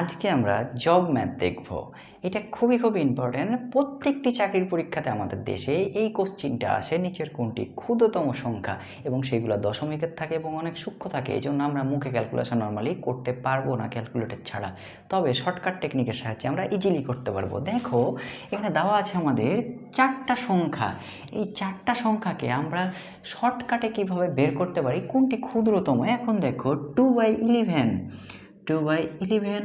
আজকে আমরা job math দেখব। এটা খুবই খুবই ইম্পর্ট্যান্ট প্রত্যেকটি চাকরির পরীক্ষাতে আমাদের দেশে এই কোশ্চিনটা আসে, নিচের কোনটি ক্ষুদ্রতম সংখ্যা এবং সেগুলো দশমিকের থাকে এবং অনেক সূক্ষ্ম থাকে। এই জন্য আমরা মুখে ক্যালকুলেশন নর্মালি করতে পারব না ক্যালকুলেটর ছাড়া। তবে শর্টকাট টেকনিকের সাহায্যে আমরা ইজিলি করতে পারব। দেখো, এখানে দেওয়া আছে আমাদের চারটা সংখ্যা। এই চারটা সংখ্যাকে আমরা শর্টকাটে কীভাবে বের করতে পারি? কোনটি ক্ষুদ্রতম? এখন দেখো two by eleven two by eleven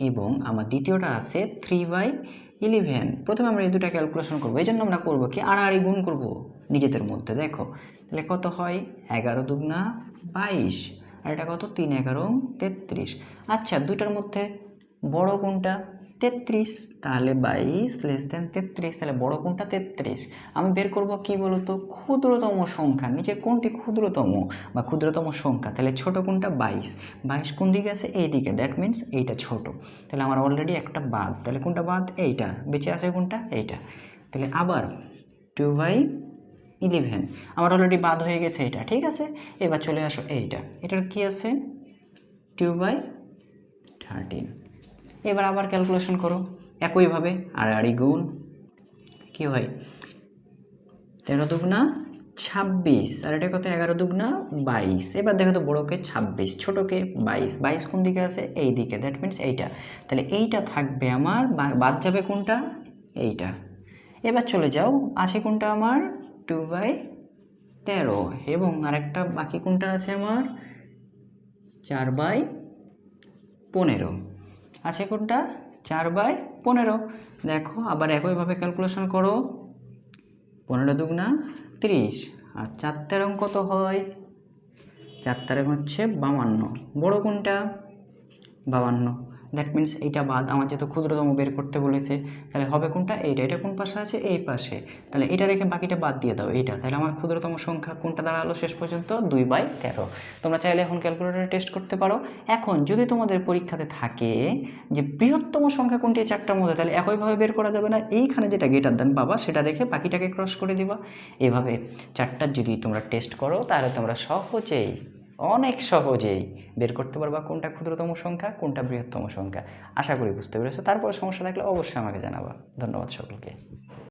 এবং আমার দ্বিতীয়টা আছে থ্রি বাই ইলেভেন প্রথমে আমরা এই দুটা ক্যালকুলেশন করব। এই জন্য আমরা করব কি? আড়াআড়ি গুণ করব নিজেদের মধ্যে, দেখো। তাহলে কত হয়? এগারো দুগুণা বাইশ। আর এটা কত? তিন এগারো তেত্রিশ। আচ্ছা দুটার মধ্যে বড় কোনটা? তেত্রিশ, তাহলে বাইশ লেস দেন তেত্রিশ, তাহলে বড় কোনটা তেত্রিশ। আমি বের করব কি বলতো? ক্ষুদ্রতম সংখ্যা নিচে কোনটি ক্ষুদ্রতম বা ক্ষুদ্রতম সংখ্যা, তাহলে ছোট কোনটা বাইশ। বাইশ কোন দিকে আছে? এই দিকে দ্যাট মিন্স এইটা ছোট। তাহলে আমার অলরেডি একটা বাদ, তাহলে কোনটা বাদ? এইটা। বেঁচে আছে কোনটা এইটা। তাহলে আবার টু বাই ইলেভেন আমার অলরেডি বাদ হয়ে গেছে এটা ঠিক আছে? এবার চলে আসো এইটা। এটার কি আছে? টু বাই থার্টিন এবার আবার ক্যালকুলেশন করো। একইভাবে আড়াআড়ি গুণ। কী হয়? তেরো দুগুণা ছাব্বিশ। আর এটা কত? এগারো দুগুণা বাইশ। এবার দেখো তো বড়োকে ছাব্বিশ, ছোটোকে বাইশ। বাইশ কোন দিকে আছে? এই দিকে। দ্যাট মিন্স এইটা। তাহলে এইটা থাকবে আমার বাদ যাবে কোনটা? এইটা। এবার চলে যাও। আছে কোনটা আমার? টু বাই তেরো। এবং আরেকটা বাকি কোনটা আছে আমার? চার বাই পনেরো। আছে কোনটা? চার বাই পনেরো। দেখো, আবার একইভাবে ক্যালকুলেশন করো। পনেরো দুগুণা তিরিশ। আর চার অঙ্ক কত হয়। চার তেরং হচ্ছে বাউান্ন। বড় কোনটা? বাউান্ন। দ্যাট মিন্স এইটা বাদ, আমার যেহেতু ক্ষুদ্রতম বের করতে বলেছে, তাহলে হবে কোনটা? এইটা, এটা কোন পাশে আছে? এই পাশে। তাহলে এটা রেখে বাকিটা বাদ দিয়ে দাও, এইটা। তাহলে আমার ক্ষুদ্রতম সংখ্যা কোনটা দাঁড়াল শেষ পর্যন্ত? দুই বাই তেরো। তোমরা চাইলে এখন ক্যালকুলেটরে টেস্ট করতে পারো। এখন যদি তোমাদের পরীক্ষাতে থাকে যে বৃহত্তম সংখ্যা কোনটি চারটার মধ্যে, তাহলে একইভাবে বের করা যাবে না। এইখানে যেটা গেটার দেন বাবা, সেটা রেখে বাকিটাকে ক্রস করে দিবা। এভাবে চারটার যদি তোমরা টেস্ট করো, তাহলে তোমরা সহজেই অনেক সহজেই বের করতে পারবা। কোনটা ক্ষুদ্রতম সংখ্যা, কোনটা বৃহত্তম সংখ্যা? আশা করি বুঝতে পেরেছ। তারপরে সমস্যা থাকলে অবশ্যই আমাকে জানাবা। ধন্যবাদ সকলকে।